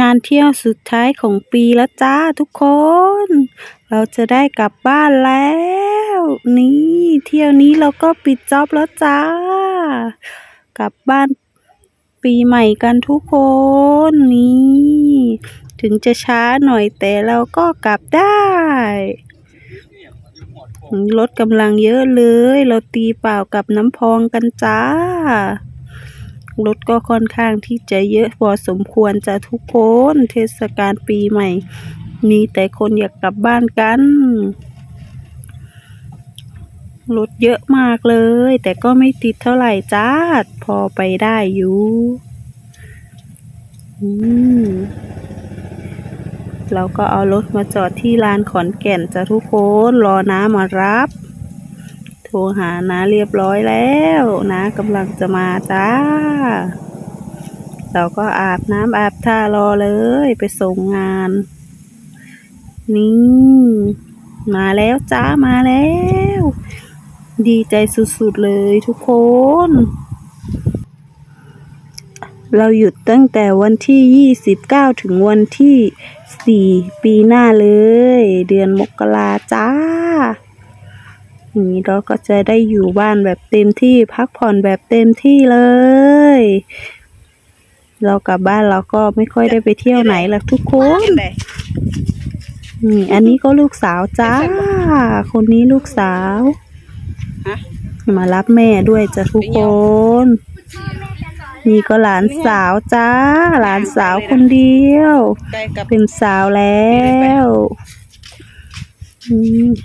งานเที่ยวสุดท้ายของปีแล้วจ้าทุกคน เราจะได้กลับบ้านแล้ว นี่เที่ยวนี้เราก็ปิดจ็อบแล้วจ้า กลับบ้านปีใหม่กันทุกคนนี่ ถึงจะช้าหน่อยแต่เราก็กลับได้รถกำลังเยอะเลย เราตีเปล่ากับน้ำพองกันจ้า รถก็ค่อนข้างที่จะเยอะพอสมควรจะทุกคนเทศกาลปีใหม่ มีแต่คนอยากกลับบ้านกันรถเยอะมากเลย แต่ก็ไม่ติดเท่าไหร่จ้าพอไปได้อยู่เราก็เอารถมาจอดที่ลานขอนแก่นจ้ะทุกคน รอน้ามารับ ทรหาน้าเรียบร้อยแล้วน้ากำลังจะมาจ้า เราก็อาบน้ำอาบท่ารอเลยไปส่งงาน นี่มาแล้วจ้ามาแล้ว ดีใจสุดๆเลยทุกคน เราหยุดตั้งแต่วันที่ 29 ถึงวันที่ 4 ปีหน้าเลย เดือนมกราจ้า อย่างนี้เราก็จะได้อยู่บ้านแบบเต็มที่พักผ่อนแบบเต็มที่เลย เรากลับบ้านเราก็ไม่ค่อยได้ไปเที่ยวไหนหรอกทุกคนนี่อันนี้ก็ลูกสาวจ้า คนนี้ลูกสาวฮะมารับแม่ด้วยจ้ะทุกคน นี่ก็หลานสาวจ้า หลานสาวคนเดียวใกล้กับเป็นสาวแล้วอืม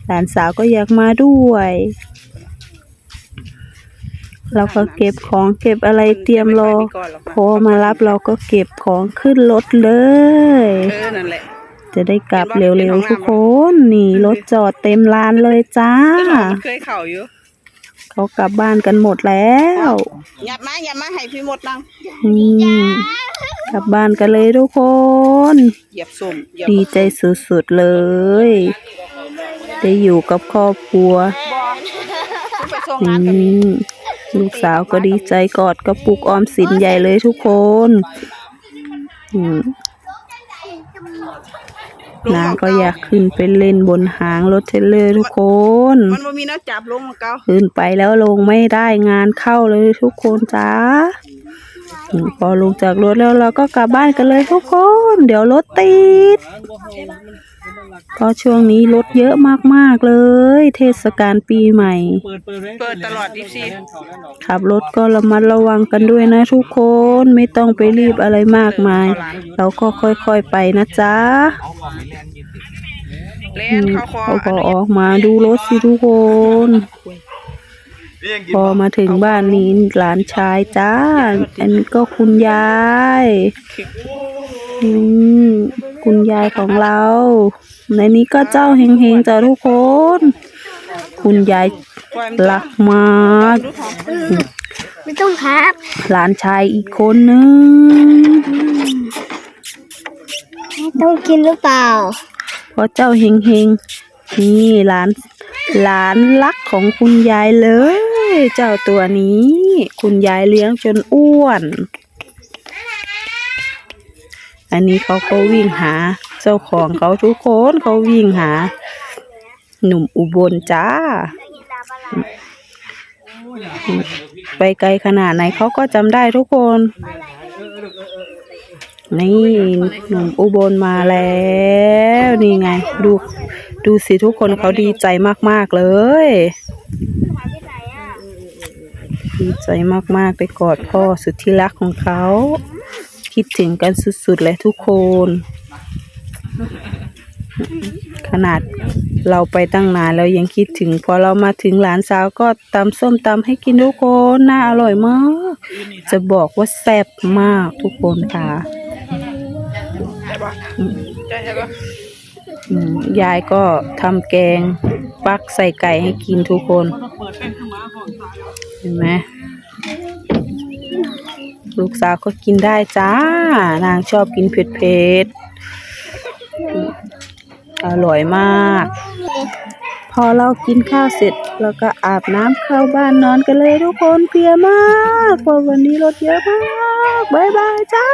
หลานสาวก็อยากมาด้วย เราก็เก็บของเก็บอะไรเตรียมรอพอมารับเราก็เก็บของขึ้นรถเลย เออนั่นแหละจะได้กลับเร็วๆทุกคนนี่รถจอดเต็มลานเลยจ้าแต่เรามันเคยเข่าอยู่เขากลับบ้านกันหมดแล้วหยับมาหยับมาให้พี่หมดนั่งอืมกลับบ้านกันเลยทุกคนเหยียบส้มเหยียบดีใจสุดๆเลย ได้อยู่กับครอบครัวไปส่งอืงานกันมลูกสาวก็ดีใจกอดกระปุกออมสินใหญ่เลยทุกคนอืมนางก็อยากขึ้นไปเล่นบนหางรถเทรลเลอร์ทุกคน มันบ่มีน้าจับลงมาเก่าขึ้นไปแล้วลงไม่ได้งานเข้าเลยทุกคนจ้าอืมพอลงจากรถแล้วเราก็กลับบ้านกันเลยทุกคน เดี๋ยวรถติด เพราะช่วงนี้รถเยอะมากๆเลย เทศกาลปีใหม่ เปิดเปิดไว้เปิดตลอดดิซีขับรถก็ระมัดระวังกันด้วยนะทุกคนไม่ต้องไปรีบอะไรมากมาย เราก็ค่อยๆไปนะจ๊ะเล่อืนมเขาคอเขาก็ออกมาดูรถสิทุกคน พอมาถึงบ้านนี้หลานชายจ้า อันนี้ก็คุณยาย อืม คุณยายของเรา ในนี้ก็เจ้าเฮงๆจ้ะทุกคน คุณยายรักมากไม่ต้องครับหลานชายอีกคนนึงต้องกินหรือเปล่าเพราะเจ้าเฮงเฮงๆนี่หลานหลานรักของคุณยายเลย เจ้าตัวนี้ คุณยายเลี้ยงจนอ้วน อันนี้เขาก็วิ่งหา เจ้าของเขาทุกคนเขาวิ่งหา หนุ่มอุบลจ้า ไปไกลขนาดไหนเขาก็จำได้ทุกคน นี่หนุ่มอุบลมาแล้วนี่ไง ดูดูสิทุกคนเขาดีใจมาก ๆ เลย ดีใจมาก ๆ ไปกอดพ่อสุดที่รักของเขา คิดถึงกันสุดๆเลยทุกคน ขนาดเราไปตั้งนานแล้วยังคิดถึง พอเรามาถึงหลานสาวก็ตำส้มตำให้กินทุกคนน่าอร่อยมาก จะบอกว่าแซ่บมากทุกคนค่ะยายก็ทำแกงฟักใส่ไก่ให้กินทุกคน เห็นไหม ลูกสาวก็กินได้จ้า นางชอบกินเผ็ดเผ็ดๆอืมอร่อยมาก พอเรากินข้าวเสร็จเราก็อาบน้ำเข้าบ้านนอนกันเลยทุกคนเพลียมากเพราะวันนี้รถเยอะมาก บ๊ายบายจ้า